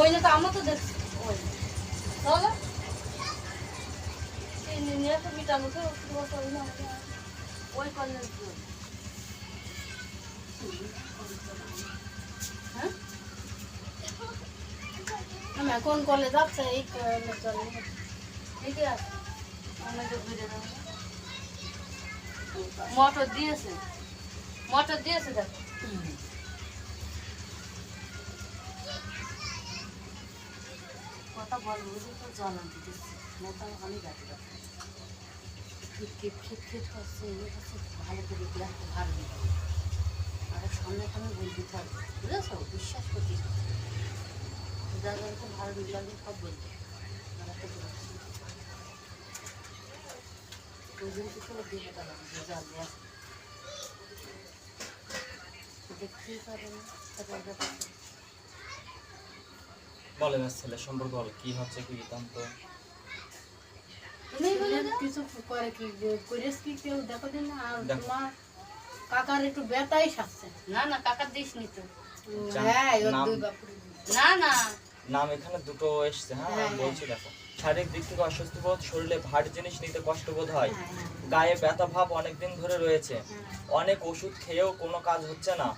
ওই না তো আমরা তো দেখছি। ওই। তাহলে? তো মিটানো তো ওই? হ্যাঁ? এখন কলে যাচ্ছে, এই কলে চলে আছে। ঘুরে মোটর দিয়েছে। মোটর দিয়েছে দেখো। কথা বলব যে তো জল আনতে দিচ্ছি মোটা আমি গাড়ি খিট খিট খিট খিট করছে ইয়ে করছে, ভালো করে দেখতে ভালো নেই আর সামনে সামনে বলতে হবে, বুঝেছ? বিশ্বাস করতে যাতে ভালো লাগবে সব করে ওই দিন কিছু দিয়ে। দেওয়া দেখতেই না? বলেন না ছেলের সম্পর্ক বলো কি হচ্ছে কি বৃত্তান্ত কিছু করে কি করিস কি কেউ? দেখো দিন আর তোমার কাকার একটু ব্যথাই সাজছে না না কাকার দিস নি তো হ্যাঁ ওর দুই বাপুর না না। নাম এখানে দুটো এসছে হ্যাঁ হ্যাঁ, হ্যাঁ। বলছি দেখো। শারীরিক দিক থেকে অস্বস্তি বোধ শরীরে ভারী জিনিস নিতে কষ্ট বোধ হয়। হ্যাঁ, গায়ে ব্যথা ভাব অনেকদিন ধরে রয়েছে। অনেক ওষুধ খেয়েও কোনো কাজ হচ্ছে না।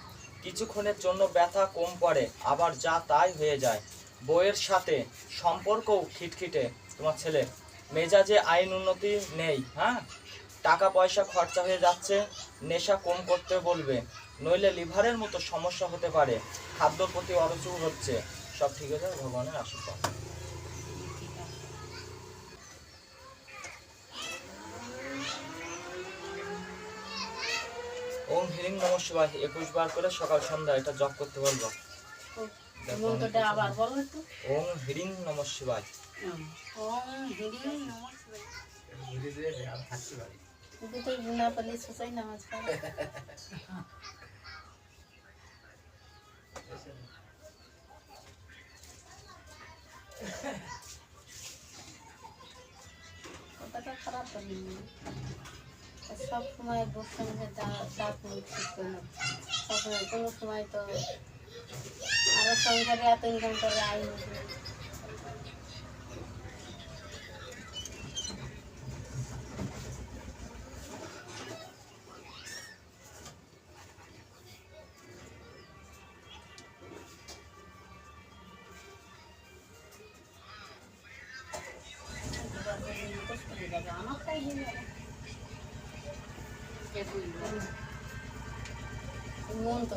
কিছুক্ষণের জন্য ব্যথা কম পড়ে আবার যা তাই হয়ে যায়। বইয়ের সাথে সম্পর্কও খিটখিটে। তোমার ছেলে, মেজাজে আইন উন্নতি নেই হ্যাঁ? টাকা পয়সা খরচা হয়ে যাচ্ছে, নেশা কম করতে বলবে, নইলে লিভারের মতো সমস্যা হতে পারে, খাদ্যর প্রতি অরুচি হচ্ছে। সব ঠিক আছে, ভগবানের আশীর্বাদ। ওম হিরিং নম একুশ বার করে সকাল সন্ধ্যা, এটা জপ করতে বলব। মন্ত্রটা আবার বলো একটু। ওম হিরিং নম শিবায়। ওম হিরি নমস্কার কিন্তু তো না পারলে সোসাই নামাজ পড়ে কথাটা খারাপ বলি সব সময় দাঁত মুখ ঠিক করে না সবসময় কোনো সময় তো আরও সংসারে এত ইনকাম করে আই আমার তাই দিন কে বলব মন তো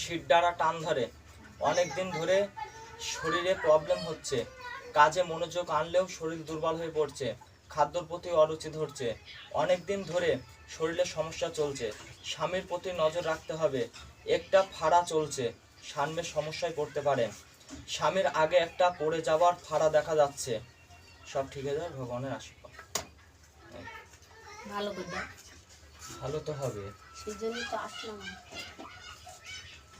শির দ্বারা টান ধরে। অনেক দিন ধরে শরীরে প্রবলেম হচ্ছে। কাজে মনোযোগ আনলেও শরীর দুর্বল হয়ে পড়ছে। খাদ্যর প্রতি অরুচি ধরছে। অনেক দিন ধরে শরীরে সমস্যা চলছে। স্বামীর প্রতি নজর রাখতে হবে। একটা ফাড়া চলছে। সামনে সমস্যায় পড়তে পারে। স্বামীর আগে একটা পড়ে যাওয়ার ফাড়া দেখা যাচ্ছে। সব ঠিক হয়ে যাবে? ভগবানের আশীর্বাদ। ভালো ভালো তো হবে। সেই জন্যই তো আসলাম।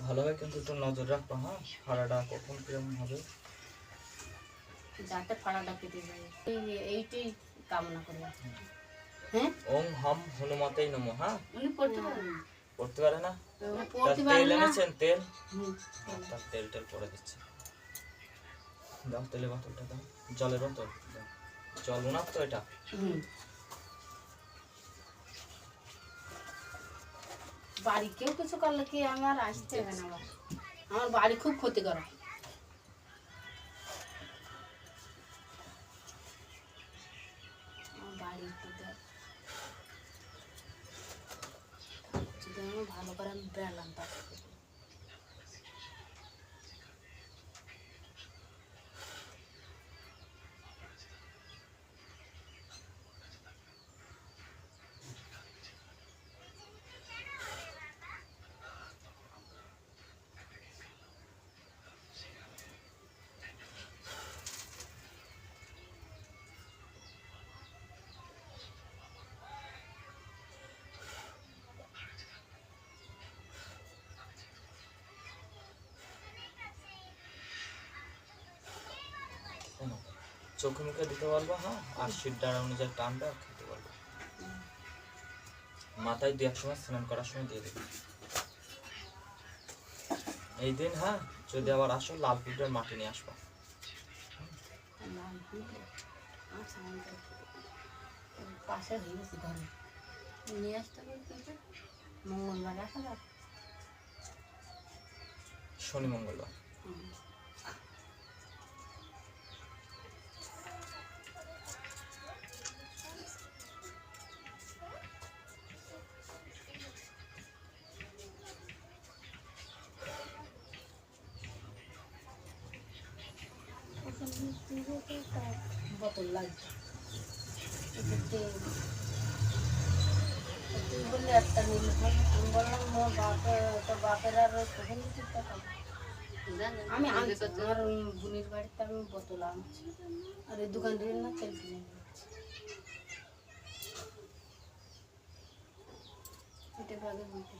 ভালো হবে কিন্তু একটু নজর রাখব হ্যাঁ? ভাড়াটা কখন কীরকম হবে? যাতে ফাড়াটা কেটে যায়। এইটাই কামনা করি। হ্যাঁ? ওম হম হনুমতেই নমো হ্যাঁ? উনি পড়তে পারেন? পড়তে পারে না? তেল পারে না। এনেছেন তেল? হুম। তার তেল টেল পরে দিচ্ছে। দাও তেলের বোতলটা দাও। জলের বোতল। দাও। জল উনার তো এটা। হুম। বাড়ি কেউ কিছু করলে কি আমার আসতে হবে না আবার? আমার বাড়ি খুব ক্ষতি করে ভালো করে আমি বেড়ালাম তার চোখে মুখে দিতে পারব হ্যাঁ আর শিরদাঁড়া অনুযায়ী টানবে আর খেতে পারব। মাথায় দু এক সময় স্নান করার সময় দিয়ে দেবে। এই দিন হ্যাঁ যদি আবার আসো লাল পিঁপড়ের মাটি নিয়ে আসব। শনি পিঁপড়ে বোতল লাগবে তুই বললি একটা আমি বললাম মোর বাপের তো বাপের আর কোথায় নিতে টাকা আমি আমার বোনের বাড়িতে আমি বোতল আনছি। আর এই দোকান থেকে না যাচ্ছি। এটা ভাগে বুঝতে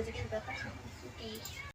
চিকেন চিকেন ব্যাপার